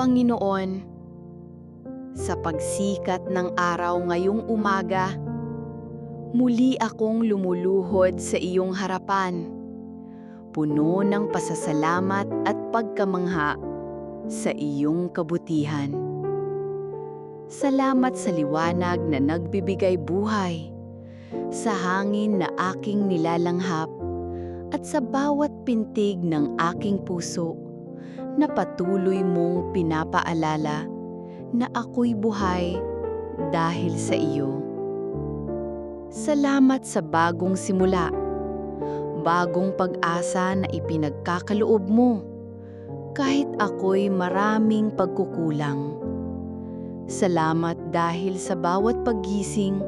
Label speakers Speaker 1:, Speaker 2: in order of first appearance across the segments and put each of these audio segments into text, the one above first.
Speaker 1: Panginoon, sa pagsikat ng araw ngayong umaga, muli akong lumuluhod sa iyong harapan, puno ng pasasalamat at pagkamangha sa iyong kabutihan. Salamat sa liwanag na nagbibigay buhay, sa hangin na aking nilalanghap, at sa bawat pintig ng aking puso na patuloy mong pinapaalala na ako'y buhay dahil sa iyo. Salamat sa bagong simula, bagong pag-asa na ipinagkakaloob mo, kahit ako'y maraming pagkukulang. Salamat dahil sa bawat paggising,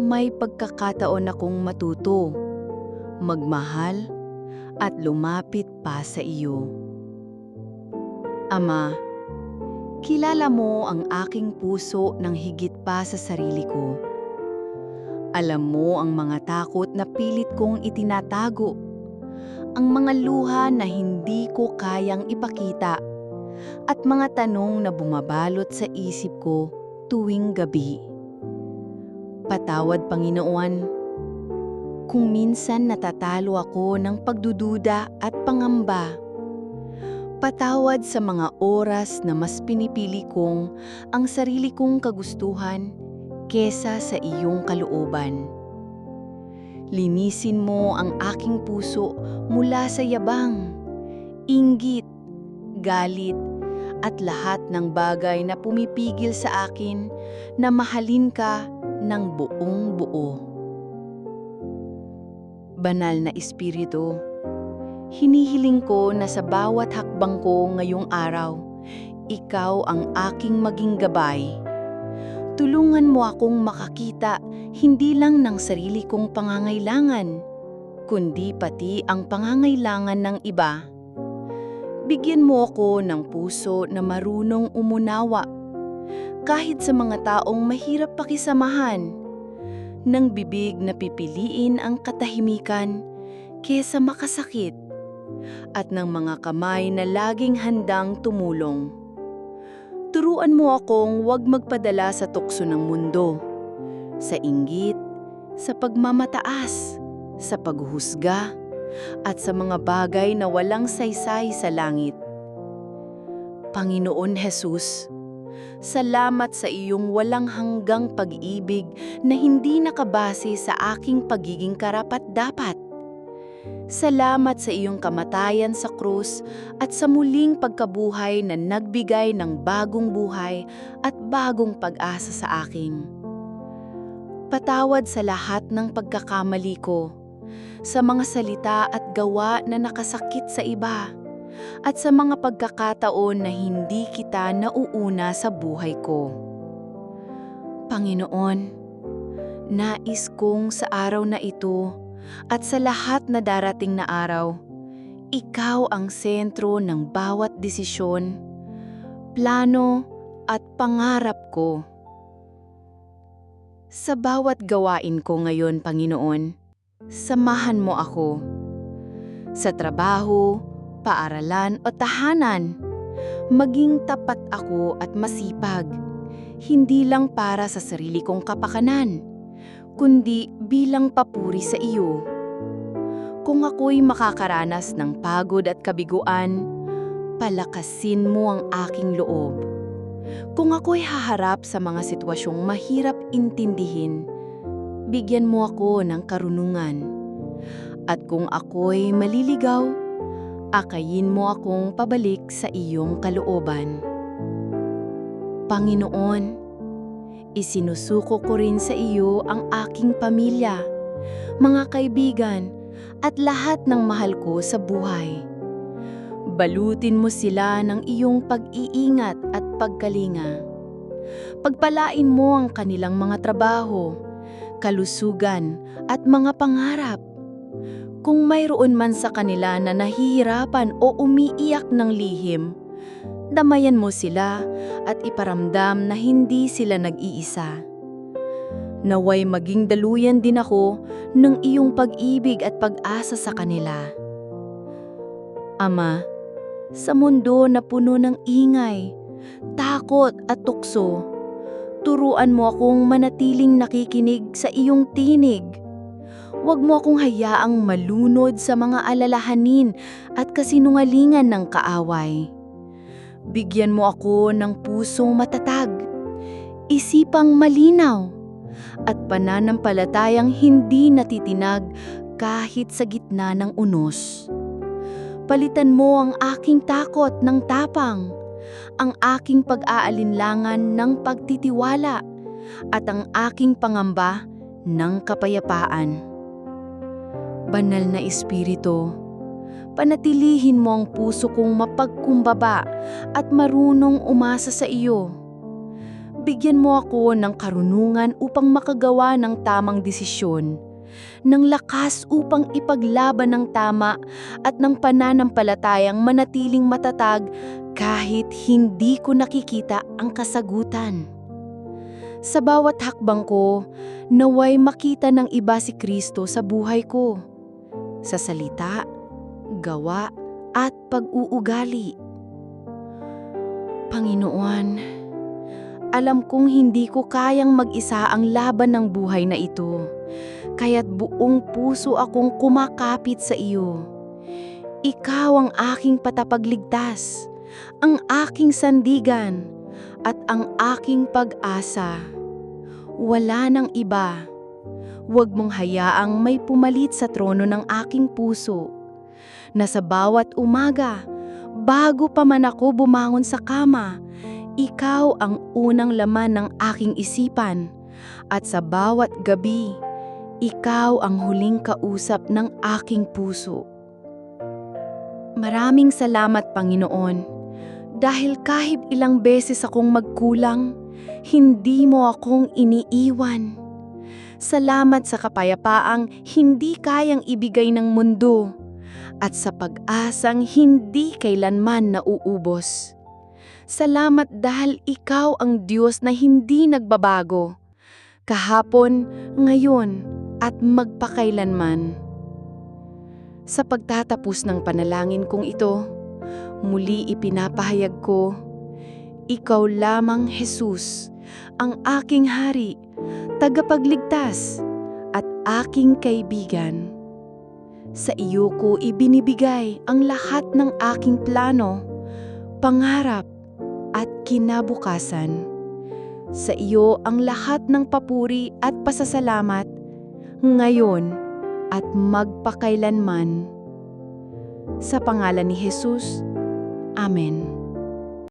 Speaker 1: may pagkakataon akong matuto, magmahal, at lumapit pa sa iyo. Ama, kilala mo ang aking puso ng higit pa sa sarili ko. Alam mo ang mga takot na pilit kong itinatago, ang mga luha na hindi ko kayang ipakita, at mga tanong na bumabalot sa isip ko tuwing gabi. Patawad, Panginoon, kung minsan natatalo ako ng pagdududa at pangamba. Patawad sa mga oras na mas pinipili kong ang sarili kong kagustuhan kesa sa iyong kalooban. Linisin mo ang aking puso mula sa yabang, inggit, galit, at lahat ng bagay na pumipigil sa akin na mahalin ka ng buong buo. Banal na Espiritu, hinihiling ko na sa bawat hakbang ko ngayong araw, ikaw ang aking maging gabay. Tulungan mo akong makakita hindi lang ng sarili kong pangangailangan, kundi pati ang pangangailangan ng iba. Bigyan mo ako ng puso na marunong umunawa, kahit sa mga taong mahirap pakisamahan, ng bibig na pipiliin ang katahimikan kesa makasakit, at ng mga kamay na laging handang tumulong. Turuan mo akong huwag magpadala sa tukso ng mundo, sa inggit, sa pagmamataas, sa paghuhusga, at sa mga bagay na walang saysay sa langit. Panginoon Jesus, salamat sa iyong walang hanggang pag-ibig na hindi nakabase sa aking pagiging karapat-dapat. Salamat sa iyong kamatayan sa krus at sa muling pagkabuhay na nagbigay ng bagong buhay at bagong pag-asa sa akin. Patawad sa lahat ng pagkakamali ko, sa mga salita at gawa na nakasakit sa iba, at sa mga pagkakataon na hindi kita nauuna sa buhay ko. Panginoon, nais kong sa araw na ito at sa lahat na darating na araw, ikaw ang sentro ng bawat desisyon, plano at pangarap ko. Sa bawat gawain ko ngayon, Panginoon, samahan mo ako. Sa trabaho, paaralan o tahanan, maging tapat ako at masipag, hindi lang para sa sarili kong kapakanan, kundi bilang papuri sa iyo. Kung ako'y makakaranas ng pagod at kabiguan, palakasin mo ang aking loob. Kung ako'y haharap sa mga sitwasyong mahirap intindihin, bigyan mo ako ng karunungan. At kung ako'y maliligaw, akayin mo akong pabalik sa iyong kalooban. Panginoon, isinusuko ko rin sa iyo ang aking pamilya, mga kaibigan, at lahat ng mahal ko sa buhay. Balutin mo sila ng iyong pag-iingat at pagkalinga. Pagpalain mo ang kanilang mga trabaho, kalusugan at mga pangarap. Kung mayroon man sa kanila na nahihirapan o umiiyak ng lihim, damayan mo sila at iparamdam na hindi sila nag-iisa. Naway maging daluyan din ako ng iyong pag-ibig at pag-asa sa kanila. Ama, sa mundo na puno ng ingay, takot at tukso. Turuan mo akong manatiling nakikinig sa iyong tinig. Huwag mo akong hayaang malunod sa mga alalahanin at kasinungalingan ng kaaway. Bigyan mo ako ng pusong matatag, isipang malinaw, at pananampalatayang hindi natitinag kahit sa gitna ng unos. Palitan mo ang aking takot ng tapang, ang aking pag-aalinlangan ng pagtitiwala, at ang aking pangamba ng kapayapaan. Banal na Espiritu, panatilihin mo ang puso kong mapagkumbaba at marunong umasa sa iyo. Bigyan mo ako ng karunungan upang makagawa ng tamang desisyon, ng lakas upang ipaglaban ng tama at ng pananampalatayang manatiling matatag kahit hindi ko nakikita ang kasagutan. Sa bawat hakbang ko, naway makita ng iba si Kristo sa buhay ko. Sa salita, gawa, at pag-uugali. Panginoon, alam kong hindi ko kayang mag-isa ang laban ng buhay na ito, kaya't buong puso akong kumakapit sa iyo. Ikaw ang aking patapagligtas, ang aking sandigan, at ang aking pag-asa. Wala nang iba. Huwag mong hayaang may pumalit sa trono ng aking puso, na sa bawat umaga, bago pa man ako bumangon sa kama, ikaw ang unang laman ng aking isipan, at sa bawat gabi, ikaw ang huling kausap ng aking puso. Maraming salamat, Panginoon, dahil kahit ilang beses akong magkulang, hindi mo akong iniiwan. Salamat sa kapayapaang hindi kayang ibigay ng mundo at sa pag-asang hindi kailanman nauubos. Salamat dahil ikaw ang Diyos na hindi nagbabago, kahapon, ngayon, at magpakailanman. Sa pagtatapos ng panalangin kong ito, muli ipinapahayag ko, Ikaw lamang, Jesus, ang aking hari, tagapagligtas, at aking kaibigan. Sa iyo ko ibinibigay ang lahat ng aking plano, pangarap, at kinabukasan. Sa iyo ang lahat ng papuri at pasasalamat, ngayon at magpakailanman. Sa pangalan ni Jesus, Amen.